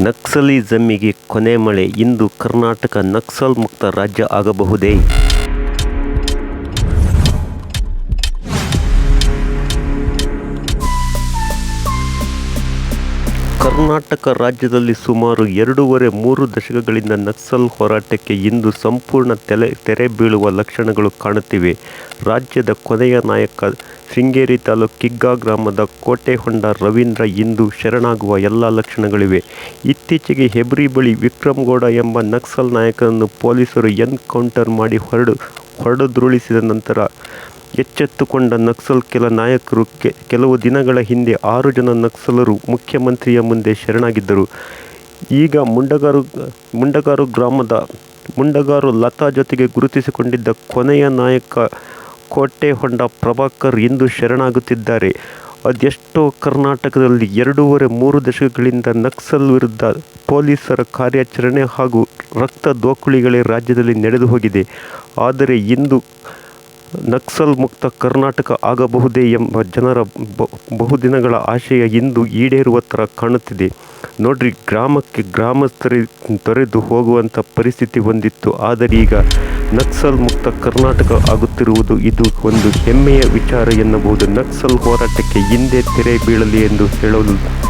ನಕ್ಸಲಿಸಮ್ಮಿಗೆ ಕೊನೆ ಮಳೆ. ಇಂದು ಕರ್ನಾಟಕ ನಕ್ಸಲ್ ಮುಕ್ತ ರಾಜ್ಯ ಆಗಬಹುದೇ? ಕರ್ನಾಟಕ ರಾಜ್ಯದಲ್ಲಿ ಸುಮಾರು ಎರಡೂವರೆ ಮೂರು ದಶಕಗಳಿಂದ ನಕ್ಸಲ್ ಹೋರಾಟಕ್ಕೆ ಇಂದು ಸಂಪೂರ್ಣ ತೆಲೆ, ತೆರೆ ಬೀಳುವ ಲಕ್ಷಣಗಳು ಕಾಣುತ್ತಿವೆ. ರಾಜ್ಯದ ಕೊನೆಯ ನಾಯಕ ಶೃಂಗೇರಿ ತಾಲೂಕು ಕಿಗ್ಗಾ ಗ್ರಾಮದ ಕೋಟೆಹೊಂಡ ರವೀಂದ್ರ ಇಂದು ಶರಣಾಗುವ ಎಲ್ಲ ಲಕ್ಷಣಗಳಿವೆ. ಇತ್ತೀಚೆಗೆ ಹೆಬ್ರಿ ಬಳಿ ವಿಕ್ರಮಗೌಡ ಎಂಬ ನಕ್ಸಲ್ ನಾಯಕನನ್ನು ಪೊಲೀಸರು ಎನ್ಕೌಂಟರ್ ಮಾಡಿ ಹೊರಡು, ಹೊರಡುದುರುಳಿಸಿದ ನಂತರ ಎಚ್ಚೆತ್ತುಕೊಂಡ ನಕ್ಸಲ್ ಕೆಲ ನಾಯಕರು ಕೆಲವು ದಿನಗಳ ಹಿಂದೆ ಆರು ಜನ ನಕ್ಸಲರು ಮುಖ್ಯಮಂತ್ರಿಯ ಮುಂದೆ ಶರಣಾಗಿದ್ದರು. ಈಗ ಮುಂಡಗಾರು ಮುಂಡಗಾರು ಗ್ರಾಮದ, ಮುಂಡಗಾರು ಲತಾ ಜೊತೆಗೆ ಗುರುತಿಸಿಕೊಂಡಿದ್ದ ಕೊನೆಯ ನಾಯಕ ಕೋಟೆಹೊಂಡ ಪ್ರಭಾಕರ್ ಇಂದು ಶರಣಾಗುತ್ತಿದ್ದಾರೆ. ಅದೆಷ್ಟೋ ಕರ್ನಾಟಕದಲ್ಲಿ ಎರಡೂವರೆ ಮೂರು ದಶಕಗಳಿಂದ ನಕ್ಸಲ್ ವಿರುದ್ಧ ಪೊಲೀಸರ ಕಾರ್ಯಾಚರಣೆ ಹಾಗೂ ರಕ್ತ ದೋಕುಳಿಗಳೇ ರಾಜ್ಯದಲ್ಲಿ ನಡೆದು ಹೋಗಿದೆ ಆದರೆ ಇಂದು ನಕ್ಸಲ್ ಮುಕ್ತ ಕರ್ನಾಟಕ ಆಗಬಹುದೇ ಎಂಬ ಜನರ ಬಹುದಿನಗಳ ಆಶಯ ಇಂದು ಈಡೇರುವ ಥರ ಕಾಣುತ್ತಿದೆ. ನೋಡ್ರಿ, ಗ್ರಾಮಕ್ಕೆ ಗ್ರಾಮಸ್ಥರಿ ತೊರೆದು ಹೋಗುವಂಥ ಪರಿಸ್ಥಿತಿ ಹೊಂದಿತ್ತು. ಆದರೆ ಈಗ ನಕ್ಸಲ್ ಮುಕ್ತ ಕರ್ನಾಟಕ ಆಗುತ್ತಿರುವುದು ಇದು ಒಂದು ಹೆಮ್ಮೆಯ ವಿಚಾರ ಎನ್ನಬಹುದು. ನಕ್ಸಲ್ ಹೋರಾಟಕ್ಕೆ ಹಿಂದೆ ತೆರೆ ಬೀಳಲಿ ಎಂದು ಹೇಳಲು